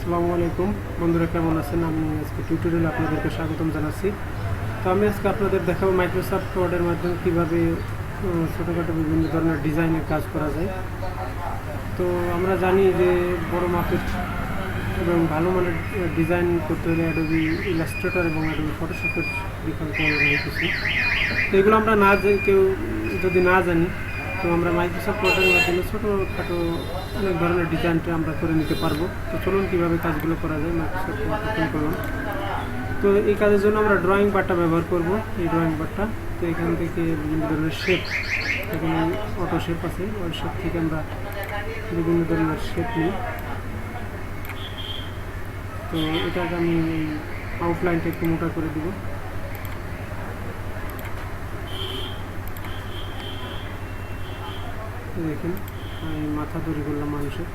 আসসালামু আলাইকুম। বন্ধুরা, কেমন আছেন? আমি আজকে টিউটোরিয়াল আপনাদেরকে স্বাগতম জানাচ্ছি। তো আমি আজকে আপনাদের দেখাবো মাইক্রোসফট ওয়ার্ডের মাধ্যমে কীভাবে ছোটোখাটো বিভিন্ন ধরনের ডিজাইনের কাজ করা যায়। তো আমরা জানি যে বড় মাপের এবং ভালো মানের ডিজাইন করতে হলে অ্যাডোবি ইলাস্ট্রেটর এবং অ্যাডোবি ফটোশপের বিকল্প কিছু। তো এগুলো আমরা না কেউ যদি না জানি তো আমরা মাইক্রোসফট ওয়ার্ডের মাধ্যমে ছোটোখাটো অনেক ধরনের ডিজাইনটা আমরা করে নিতে পারব। তো চলুন কীভাবে কাজগুলো করা যায় মাইক্রোসফট ওয়ার্ড ওপেন করলাম। তো এই কাজের জন্য আমরা ড্রয়িং বারটা ব্যবহার করব, এই ড্রয়িং বারটা তো এখান থেকে বিভিন্ন ধরনের শেপ এখানে অটো শেপ আছে, ওই শেপ থেকে আমরা বিভিন্ন ধরনের শেপ নিই। তো এটাকে আমি আউটলাইনটা একটু মোটা করে দিব। দেখেন আমি মাথা তৈরি করলাম মানুষের।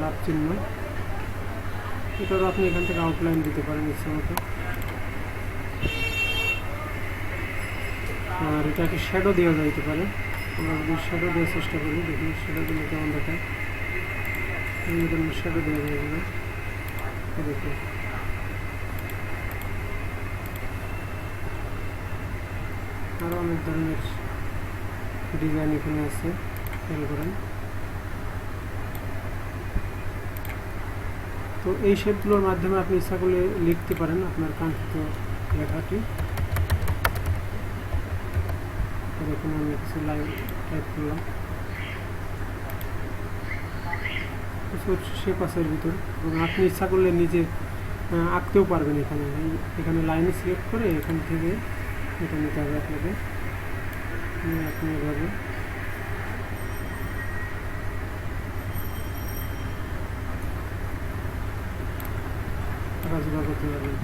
লাভ চিহ্ন। এটারও আপনি এখান থেকে আউটলাইন দিতে পারেন ইচ্ছা মতো। আর এটাকে শ্যাডো দেওয়া যাইতে পারে। আমরা যদি শ্যাডো দেওয়ার চেষ্টা করি দেখি শ্যাডো দিলে কেমন দেখায়? শ্যাডো দেওয়া যায় দেখুন। আরও অনেক ধরনের ডিজাইন এখানে আছে। খেয়াল করেন। তো এই শেপগুলোর মাধ্যমে আপনি ইচ্ছা করলে লিখতে পারেন আপনার কাঙ্ক্ষিত লেখাটি। দেখুন, আমি কিছু লাইন টাইপ করলাম। কিছু শেপ আছে এর ভিতর। এবং আপনি ইচ্ছা করলে নিজে আঁকতেও পারবেন এখানে। এখানে লাইনে সিলেক্ট করে এখান থেকে এটা নিতে হবে আপনাকে। নিয়ে আপনি এভাবে। কাজগুলো করতে পারবেন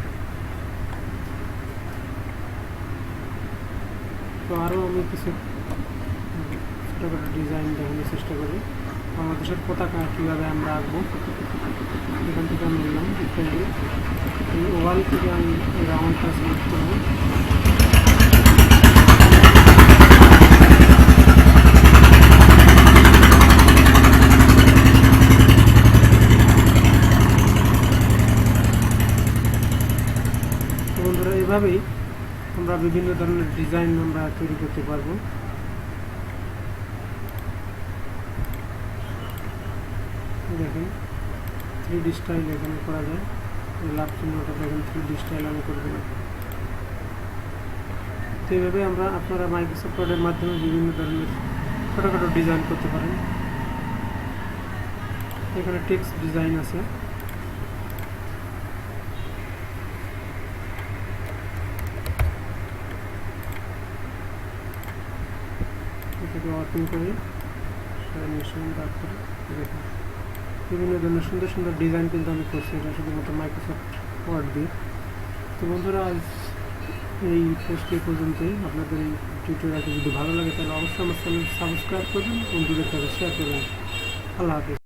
তো আরও আমি কিছু ছোটোখাটো ডিজাইন দেখানোর চেষ্টা করি। বাংলাদেশের পতাকা কীভাবে আমরা আঁকবো, এখান থেকে আমি নিলাম। এই ওভাল থেকে আমি রাউন্ডটা সিলেক্ট তো বন্ধুরা এভাবেই আমরা বিভিন্ন ধরনের ডিজাইন আমরা তৈরি করতে পারব। দেখেন থ্রি ডি স্টাইল এখানে করা যায়। লাভ চিহ্নটা দেখেন থ্রি ডি স্টাইল আমি করব তো এইভাবে আমরা আপনারা মাইক্রোসফট ওয়ার্ডের মাধ্যমে বিভিন্ন ধরনের ছোটোখাটো ডিজাইন করতে পারেন। এখানে টেক্সট ডিজাইন আছে। এটাকে ওপেন করে ডাক করে দেখুন। বিভিন্ন ধরনের সুন্দর সুন্দর ডিজাইন কিন্তু আমি করছি, এটা শুধুমাত্র মাইক্রোসফট ওয়ার্ড দিয়ে। তো বন্ধুরা, আজ এই পোস্ট এ পর্যন্তই। আপনাদের এই টিউটোরিয়ালটি যদি ভালো লাগে, তাহলে অবশ্যই আমার চ্যানেল সাবস্ক্রাইব করবেন, বন্ধুদের সাথে শেয়ার করবেন। আল্লাহ হাফিজ।